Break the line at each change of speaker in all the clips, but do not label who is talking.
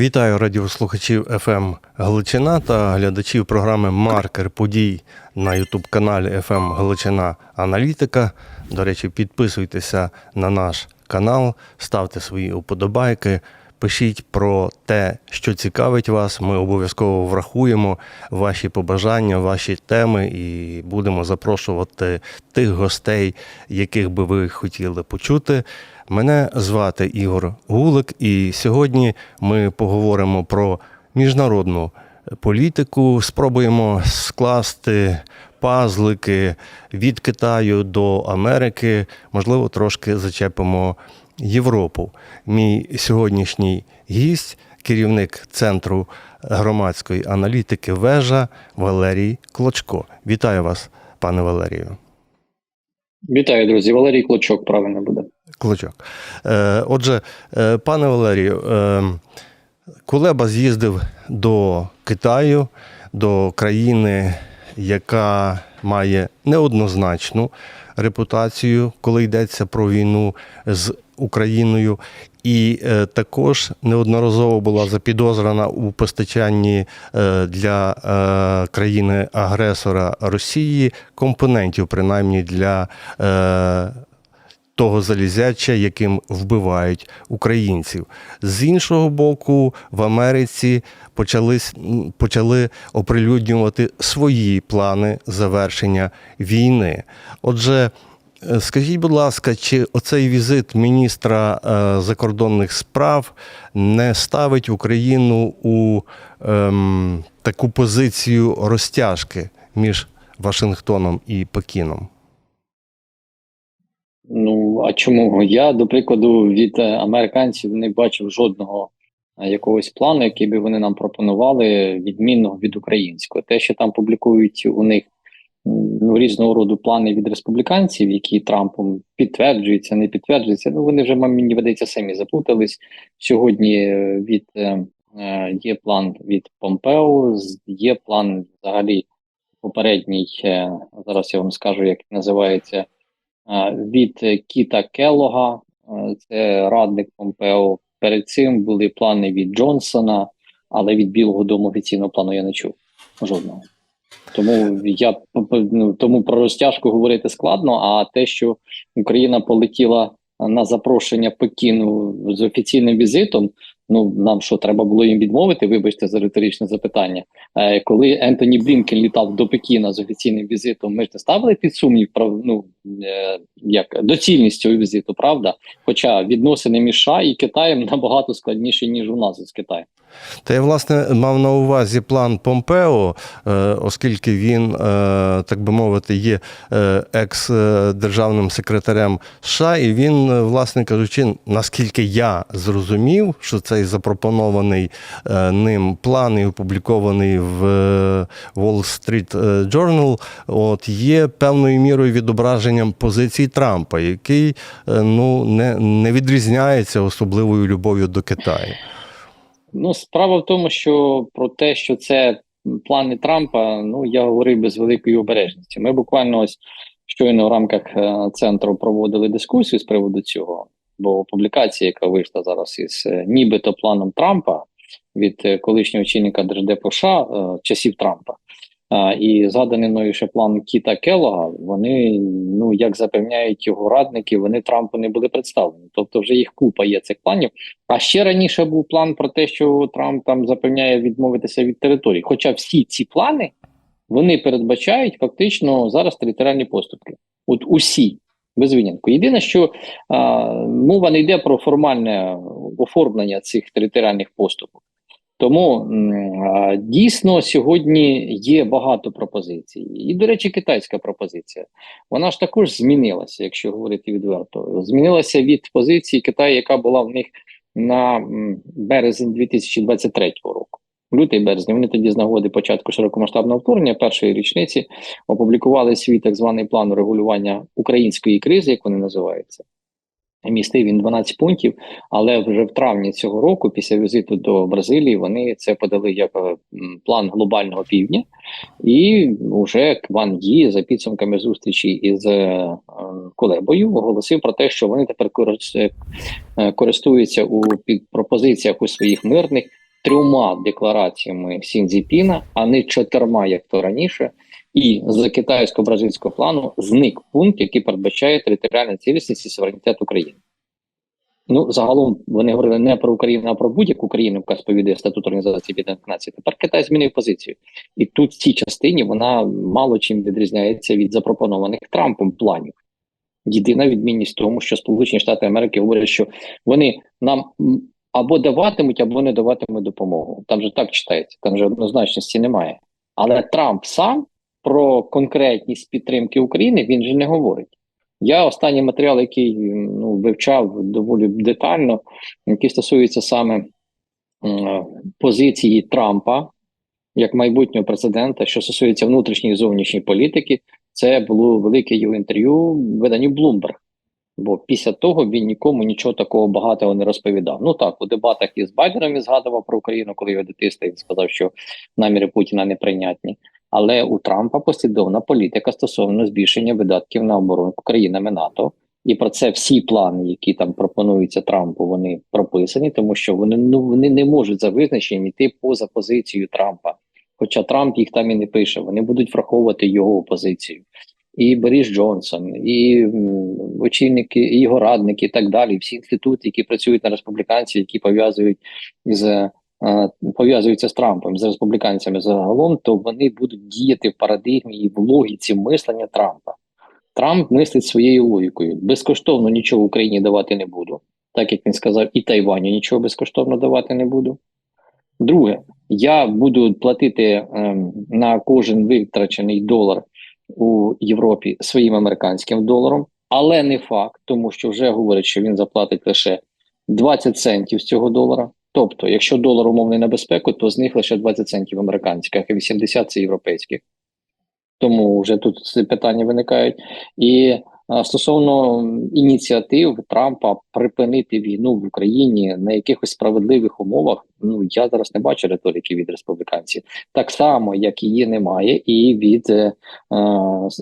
Вітаю радіослухачів FM Галичина та глядачів програми Маркер подій на Ютуб-каналі FM Галичина Аналітика. До речі, підписуйтеся на наш канал, ставте свої уподобайки, пишіть про те, що цікавить вас. Ми обов'язково врахуємо ваші побажання, ваші теми і будемо запрошувати тих гостей, яких би ви хотіли почути. Мене звати Ігор Гулик, і сьогодні ми поговоримо про міжнародну політику. Спробуємо скласти пазлики від Китаю до Америки. Можливо, трошки зачепимо Європу. Мій сьогоднішній гість, керівник центру громадської аналітики Вежа Валерій Клочко. Вітаю вас, пане Валерію.
Вітаю, друзі. Валерій Клочок правильно буде.
Клочок. Е, Отже, е, пане Валерію, е, Кулеба з'їздив до Китаю, до країни, яка має неоднозначну репутацію, коли йдеться про війну з Україною, і також неодноразово була запідозрена у постачанні для країни-агресора Росії компонентів, принаймні для. Того залізяча, яким вбивають українців. З іншого боку, в Америці почали, почали оприлюднювати свої плани завершення війни. Отже, е, скажіть, будь ласка, чи оцей візит міністра е, закордонних справ не ставить Україну у ем, таку позицію розтяжки між Вашингтоном і Пекіном?
Ну а чому я до прикладу від американців не бачив жодного е, якогось плану, який би вони нам пропонували, відмінного від українського. Те, що там публікують у них ну, різного роду плани від республіканців, які Трампом підтверджуються, не підтверджуються. Ну вони вже мені видається самі заплутались сьогодні. е, Від е, е, є план від Помпео, є план взагалі попередній. Зараз я вам скажу, як називається. Від е, Кіта Келлога, це радник Помпео. Перед цим були плани від Джонсона, але від Білого Дому офіційного плану я не чув жодного. Тому я ну, тому про розтяжку говорити складно. А те, що Україна полетіла на запрошення Пекіну з офіційним візитом, ну нам що треба було їм відмовити? Вибачте за риторичне запитання. Е, коли Ентоні Блінкен літав до Пекіна з офіційним візитом, ми ж не ставили під сумнів прав, ну, е, як доцільність цього візиту, правда? Хоча відносини між США і Китаєм набагато складніші, ніж у нас з Китаєм.
Та я власне мав на увазі план Помпео, е, оскільки він, так би мовити, є екс-державним секретарем США, і він, власне кажучи, наскільки я зрозумів, що цей запропонований е, ним план і опублікований в е, Wall Street Journal, от є певною мірою відображенням позиції Трампа, який е, ну не, не відрізняється особливою любов'ю до Китаю.
Ну, справа в тому, що про те, що це плани Трампа, ну я говорив без великої обережності. Ми буквально ось щойно в рамках е, центру проводили дискусію з приводу цього. Бо публікація, яка вийшла зараз із е, нібито планом Трампа від е, колишнього очільника Держдепу США е, часів Трампа. І згаданий мною ще план Кіта Келлога, вони, ну як запевняють його радники, вони Трампу не були представлені. Тобто, вже їх купа є цих планів. А ще раніше був план про те, що Трамп там запевняє відмовитися від території. Хоча всі ці плани вони передбачають фактично зараз територіальні поступки. От усі без винятку. Єдине, що а, мова не йде про формальне оформлення цих територіальних поступок. Тому дійсно сьогодні є багато пропозицій. І, до речі, китайська пропозиція. Вона ж також змінилася, якщо говорити відверто. Змінилася від позиції Китаю, яка була в них на березень 2023 року. Лютий березень вони тоді з нагоди початку широкомасштабного вторгнення першої річниці опублікували свій так званий план регулювання української кризи, як вони називаються. Містив він 12 пунктів, але вже в травні цього року, після візиту до Бразилії, вони це подали як е, план глобального півдня, і вже Кван Ї за підсумками зустрічі із е, Кулебою оголосив про те, що вони тепер е, користуються у пропозиціях у своїх мирних трьома деклараціями Сінзіпіна, а не чотирма, як то раніше. І з китайсько-бразильського плану зник пункт, який передбачає територіальну цілісність і суверенітет України. Ну, загалом вони говорили не про Україну, а про будь-яку країну, яка сповідує статут Організації Об'єднаних Націй. Тепер Китай змінив позицію. І тут в цій частині вона мало чим відрізняється від запропонованих Трампом планів. Єдина відмінність в тому, що Сполучені Штати Америки говорять, що вони нам або даватимуть, або не даватимуть допомогу. Там же так читається, там же однозначності немає. Але Трамп сам про конкретність підтримки України він же не говорить. Я останній матеріал, який ну, вивчав доволі детально, який стосується саме м, позиції Трампа як майбутнього президента, що стосується внутрішньої і зовнішньої політики, це було велике його інтерв'ю виданню Bloomberg. Бо після того він нікому нічого такого багатого не розповідав. Ну так, у дебатах із Байденом він згадував про Україну, коли його дитиста він сказав, що наміри Путіна неприйнятні. Але у Трампа послідовна політика стосовно збільшення видатків на оборону країнами НАТО. І про це всі плани, які там пропонуються Трампу, вони прописані, тому що вони ну вони не можуть за визначенням йти поза позицією Трампа. Хоча Трамп їх там і не пише, вони будуть враховувати його позицію. І Борис Джонсон, і очільники, і його радники, і так далі. Всі інститути, які працюють на республіканців, які пов'язують з е, пов'язуються з Трампом, з республіканцями загалом, то вони будуть діяти в парадигмі і в логіці мислення Трампа. Трамп мислить своєю логікою. Безкоштовно нічого Україні давати не буду, так як він сказав, і Тайваню нічого безкоштовно давати не буду. Друге, я буду платити ем, на кожен витрачений долар у Європі своїм американським доларом, але не факт, тому що вже говорять, що він заплатить лише 20 центів з цього долара. Тобто, якщо долар умовний на безпеку, то з них лише 20 центів американських, а 80 це європейських. Тому вже тут питання виникають. І стосовно ініціатив Трампа припинити війну в Україні на якихось справедливих умовах, ну я зараз не бачу риторики від республіканців, так само як її немає, і від е,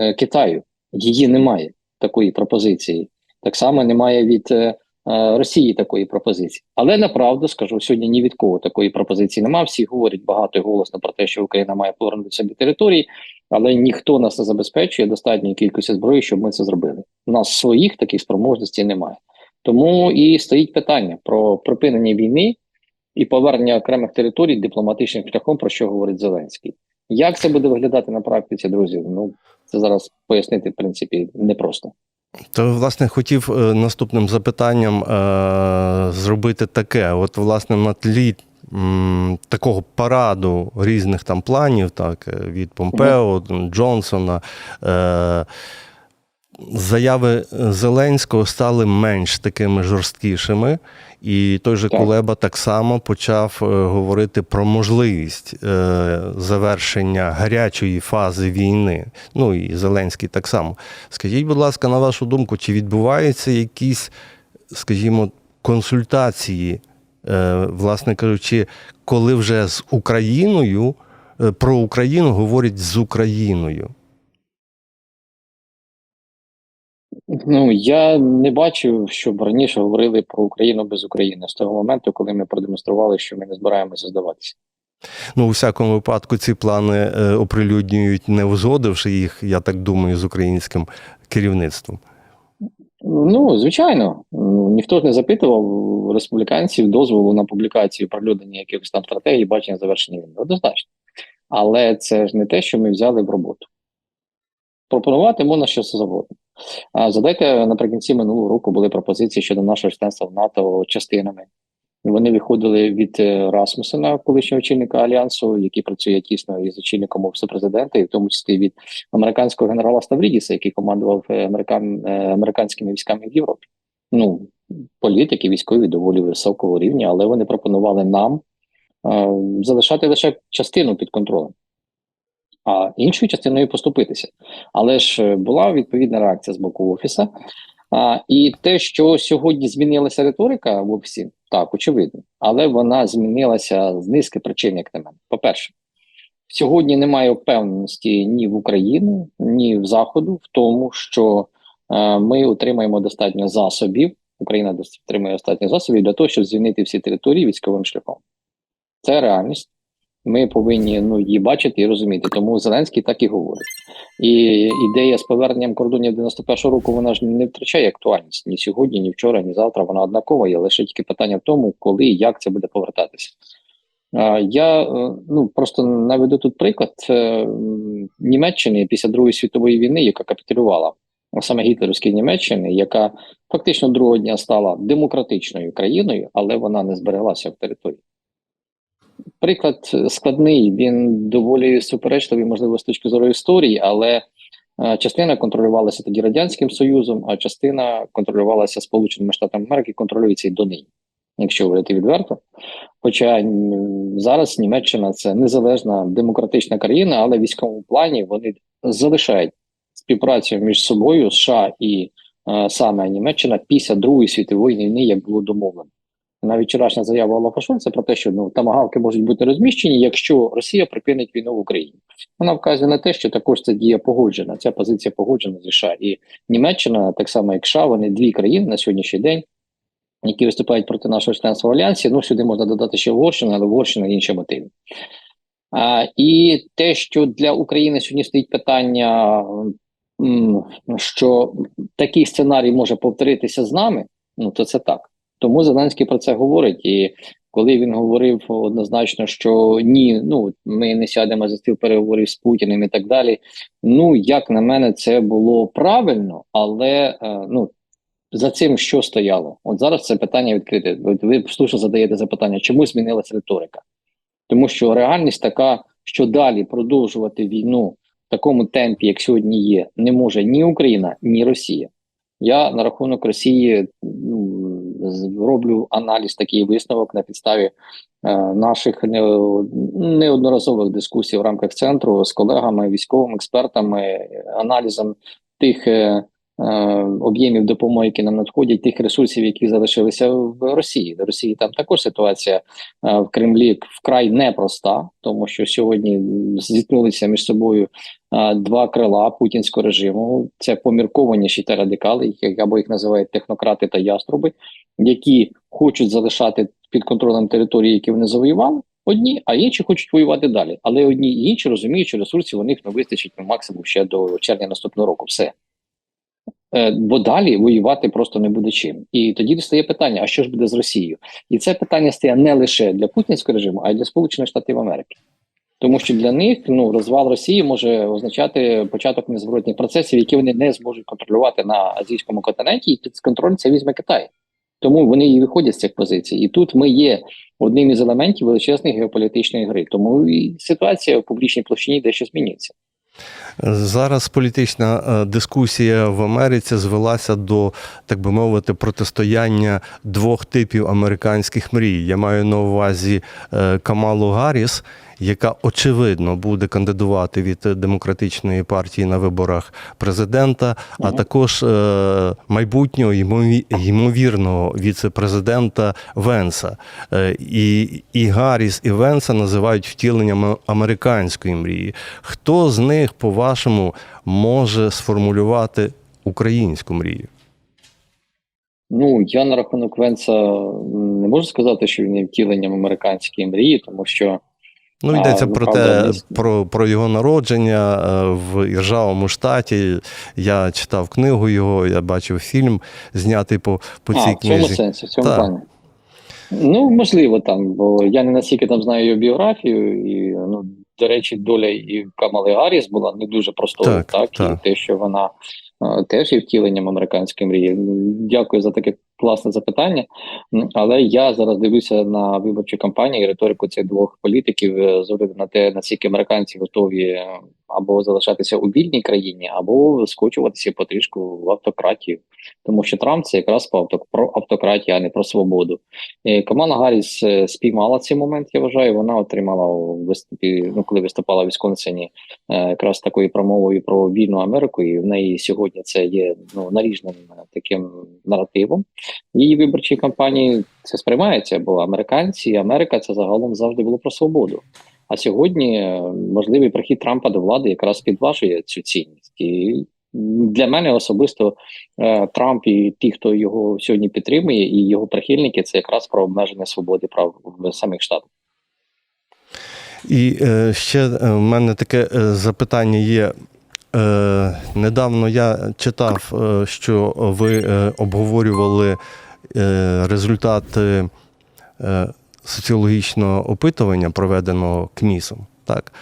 е, Китаю. Її немає такої пропозиції. Так само немає від е, Росії такої пропозиції. Але направду скажу сьогодні ні від кого такої пропозиції немає. Всі говорять багато і голосно про те, що Україна має повернути собі території, але ніхто нас не забезпечує достатньої кількості зброї, щоб ми це зробили. У нас своїх таких спроможностей немає. Тому і стоїть питання про припинення війни і повернення окремих територій дипломатичним шляхом, про що говорить Зеленський. Як це буде виглядати на практиці, друзі? Ну це зараз пояснити в принципі непросто.
То, власне, хотів е, наступним запитанням е, зробити таке: от, власне, на тлі такого параду різних там планів, так, е, від Помпео, Джонсона. Е, Заяви Зеленського стали менш такими жорсткішими, і той же
Так.
Кулеба так само почав е, говорити про можливість е, завершення гарячої фази війни. Ну і Зеленський так само. Скажіть, будь ласка, на вашу думку, чи відбуваються якісь, скажімо, консультації, е, власне кажучи, коли вже з Україною е, про Україну говорять з Україною?
Ну я не бачив, щоб раніше говорили про Україну без України з того моменту, коли ми продемонстрували, що ми не збираємося здаватися.
Ну, у всякому випадку, ці плани е, оприлюднюють, не узгодивши їх, я так думаю, з українським керівництвом.
Ну, звичайно, Ну, ніхто ж не запитував республіканців дозволу на публікацію прилюднення якихось там стратегій, бачення завершення війни. Однозначно. Але це ж не те, що ми взяли в роботу. Пропонувати можна що завгодно. Задайте наприкінці минулого року були пропозиції щодо нашого членства в НАТО частинами. Вони виходили від е, Расмусена, колишнього очільника альянсу, який працює тісно із очільником офісу президента, і в тому числі від американського генерала Ставрідіса, який командував е, американ, е, американськими військами в Європі. Ну, політики, військові доволі високого рівня, але вони пропонували нам е, залишати лише частину під контролем, а іншою частиною поступитися. Але ж е, була відповідна реакція з боку офіса. А, і те, що сьогодні змінилася риторика в офісі, так, очевидно, але вона змінилася з низки причин, як на мене. По-перше, сьогодні немає впевненості ні в Україні, ні в Заходу в тому, що е, ми отримаємо достатньо засобів. Україна отримує достатньо засобів для того, щоб звільнити всі території військовим шляхом. це реальність. Ми повинні ну, її бачити і розуміти. Тому Зеленський так і говорить. І ідея з поверненням кордонів 91-го року вона ж не втрачає актуальність ні сьогодні, ні вчора, ні завтра. Вона однакова є. Лише тільки питання в тому, коли і як це буде повертатися. Я е, ну просто наведу тут приклад Німеччини після Другої світової війни, яка капітулювала саме гітлерівській Німеччини, яка фактично другого дня стала демократичною країною, але вона не збереглася в території. Приклад е, складний, він доволі суперечливий, можливо, з точки зору історії, але е, частина контролювалася тоді Радянським Союзом, а частина контролювалася Сполученими Штатами Америки, контролюється і донині, якщо говорити відверто. Хоча зараз Німеччина це незалежна демократична країна, але в військовому плані вони залишають співпрацю між собою США і е, саме Німеччина після Другої світової війни, як було домовлено. Навіть вчорашня заява Олафа Шольца про те, що ну тамагавки можуть бути розміщені, якщо Росія припинить війну в Україні. Вона вказує на те, що також ця дія погоджена. Ця позиція погоджена з США і Німеччина, так само як США, вони дві країни на сьогоднішній день, які виступають проти нашого членства в альянсі. Ну сюди можна додати ще Угорщину, але Угорщина інші мотиви. А, і те, що для України сьогодні стоїть питання, що такий сценарій може повторитися з нами, ну то це так. Тому Зеленський про це говорить. І коли він говорив однозначно, що ні, ну ми не сядемо за стіл переговорів з Путіним і так далі. Ну як на мене, це було правильно, але е, ну. За цим що стояло? От зараз це питання відкрите. Ви слушно задаєте запитання, чому змінилася риторика? Тому що реальність така, що далі продовжувати війну в такому темпі, як сьогодні є, не може ні Україна, ні Росія. Я на рахунок Росії ну, роблю аналіз такий висновок на підставі е, наших не, неодноразових дискусій в рамках центру з колегами, військовими експертами, аналізом тих е, об'ємів допомоги, які нам надходять, тих ресурсів, які залишилися в Росії. В Росії там також ситуація е, в Кремлі вкрай непроста, тому що сьогодні зіткнулися між собою е, два крила путінського режиму. Це поміркованіші та радикали, як або їх називають технократи та яструби, які хочуть залишати під контролем території, які вони завоювали. Одні, а інші хочуть воювати далі. Але одні і інші розуміють, що ресурсів у них не вистачить максимум ще до червня наступного року. Все. Е, бо далі воювати просто не буде чим. І тоді стає питання: а що ж буде з Росією? І це питання стає не лише для путінського режиму, а й для Сполучених Штатів Америки. Тому що для них ну розвал Росії може означати початок незворотних процесів, які вони не зможуть контролювати на азійському континенті, і під контроль це візьме Китай. Тому вони і виходять з цих позицій. І тут ми є одним із елементів величезної геополітичної гри. Тому і ситуація в публічній площині дещо змінюється.
Зараз політична е, дискусія в Америці звелася до, так би мовити, протистояння двох типів американських мрій. Я маю на увазі е, Камалу Гарріс, яка очевидно буде кандидувати від демократичної партії на виборах президента, а також е, майбутнього ймовірного віце-президента Венса. Е, І, і Гарріс, і Венса називають втіленням американської мрії. Хто з них, по-вашому, може сформулювати українську мрію?
Ну я на рахунок Венса не можу сказати, що він є втіленням американської мрії, тому що
Ну, йдеться
ну,
про те, про, про його народження е, в Іржавому штаті. Я читав книгу його, я бачив фільм, знятий по, по
а,
цій
в цьому сенсі, в цьому
Так.
плані. Ну, можливо, там, бо я не настільки там знаю його біографію, і ну, до речі, доля і Камали Гарріс була не дуже простою,
Так,
так,
так.
і те, що вона теж є втіленням американської мрії. Дякую за таке класне запитання. Але я зараз дивлюся на виборчу кампанію і риторику цих двох політиків е, з огляду на те, наскільки американці готові е, або залишатися у вільній країні, або скочуватися потрішку в автократію. Тому що Трамп це якраз по про автократію, а не про свободу. Е, Камала Гарріс е, спіймала цей момент, я вважаю. Вона отримала виступі, ну коли виступала в Вісконсині, е, якраз такою промовою про вільну Америку, і в неї сьогодні це є ну наріжним таким наративом. Її виборчій кампанії це сприймається, бо американці, Америка це загалом завжди було про свободу. А сьогодні е, можливий прихід Трампа до влади якраз підважує цю цінність. І для мене особисто е, Трамп і ті, хто його сьогодні підтримує, і його прихильники, це якраз про обмеження свободи прав в самих штатах.
І е, ще е, в мене таке запитання є. Е, недавно я читав, що ви обговорювали результати соціологічного опитування, проведеного КМІСом. Так?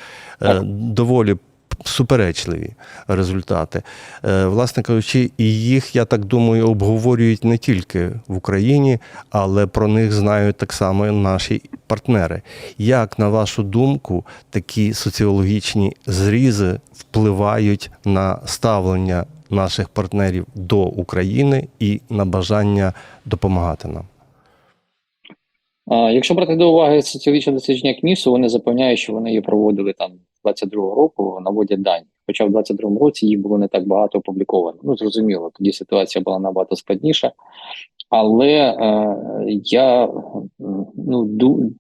Е,
Так.
доволі суперечливі результати. Е, Власне кажучи, і їх, я так думаю, обговорюють не тільки в Україні, але про них знають так само наші партнери. Як, на вашу думку, такі соціологічні зрізи впливають на ставлення наших партнерів до України і на бажання допомагати нам?
Якщо брати до уваги соціологічне дослідження КМІСу, вони запевняють, що вони її проводили там з 22-го року, наводять дані. Хоча в 22-му році їх було не так багато опубліковано. Ну зрозуміло, тоді ситуація була набагато складніша. Але е, я ну, ду,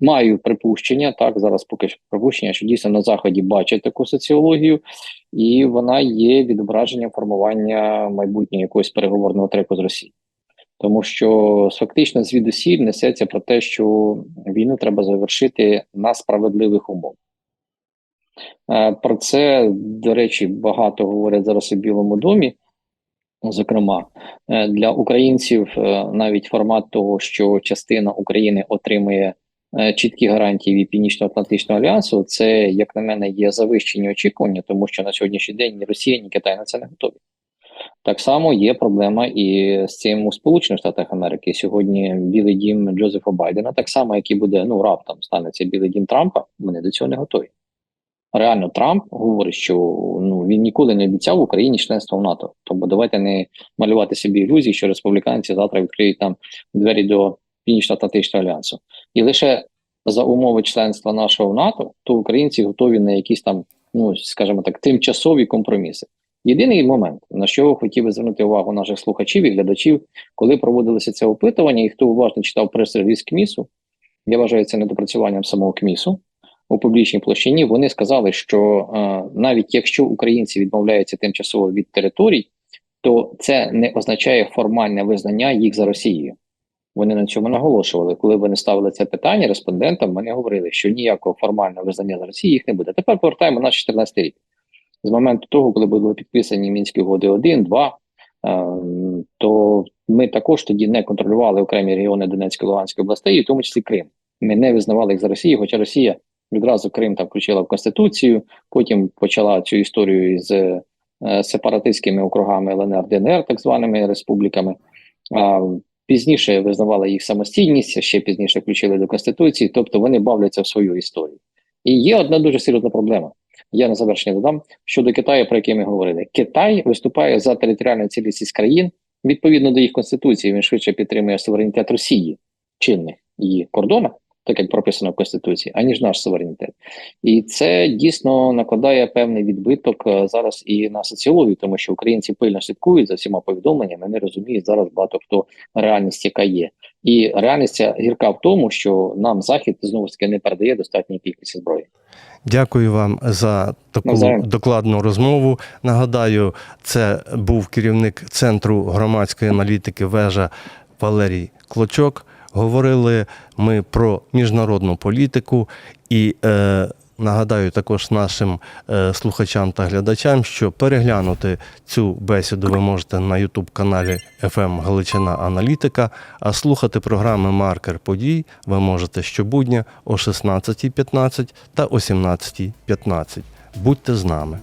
маю припущення, так зараз поки що припущення, що дійсно на заході бачать таку соціологію, і вона є відображенням формування майбутнього якогось переговорного треку з Росією. Тому що фактично звідусіль несеться про те, що війну треба завершити на справедливих умовах. Е, Про це, до речі, багато говорять зараз у Білому домі. Зокрема, е, для українців е, навіть формат того, що частина України отримує чіткі гарантії від Північно-Атлантичного альянсу, це, як на мене, є завищені очікування, тому що на сьогоднішній день ні Росія, ні Китай на це не готові. Так само є проблема і з цим у Сполучених Штатах Америки. Сьогодні Білий дім Джозефа Байдена, так само, як і буде ну раптом станеться Білий дім Трампа, вони до цього не готові. Реально, Трамп говорить, що ну він ніколи не обіцяв Україні членство в НАТО. Тому давайте не малювати собі ілюзії, що республіканці завтра відкриють там двері до Північно-Атлантичного альянсу. І лише за умови членства нашого в НАТО, то українці готові на якісь там, ну скажімо так, тимчасові компроміси. Єдиний момент, на що хотів би звернути увагу наших слухачів і глядачів, коли проводилося це опитування, і хто уважно читав прес-реліз КМІСу, я вважаю це недопрацюванням самого КМІСу у публічній площині. Вони сказали, що е, навіть якщо українці відмовляються тимчасово від територій, то це не означає формальне визнання їх за Росією. Вони на цьому наголошували. Коли вони ставили це питання респондентам, вони говорили, що ніякого формального визнання за Росією їх не буде. Тепер повертаємо наш 14 рік. З моменту того, коли були підписані мінські угоди 1, 2, е, то ми також тоді не контролювали окремі регіони Донецької Луганської областей, і в тому числі Крим. Ми не визнавали їх за Росію, хоча Росія відразу Крим там включила в Конституцію, потім почала цю історію з е, сепаратистськими округами ЛНР, ДНР, так званими республіками. А пізніше визнавали їх самостійність, ще пізніше включили до Конституції, тобто вони бавляться в свою історію. І є одна дуже серйозна проблема. Я на завершення додам щодо Китаю, про який ми говорили. Китай виступає за територіальну цілісність країн відповідно до їх конституції. Він швидше підтримує суверенітет Росії чинних її кордонах, так як прописано в конституції, аніж наш суверенітет. І це дійсно накладає певний відбиток е, зараз і на соціологію, тому що українці пильно слідкують за всіма повідомленнями. Вони розуміють зараз багато хто реальність, яка є. І реальність гірка в тому, що нам захід знову ж таки не передає достатньої кількості зброї.
Дякую вам за таку
Навзаєм.
докладну розмову. Нагадаю, це був керівник центру громадської аналітики вежа Валерій Клочок. Говорили ми про міжнародну політику і е, нагадаю також нашим е, слухачам та глядачам, що переглянути цю бесіду ви можете на youtube каналі FM Галичина Аналітика, а слухати програми Маркер подій ви можете щобудня о 16.15 та о 17.15. Будьте з нами.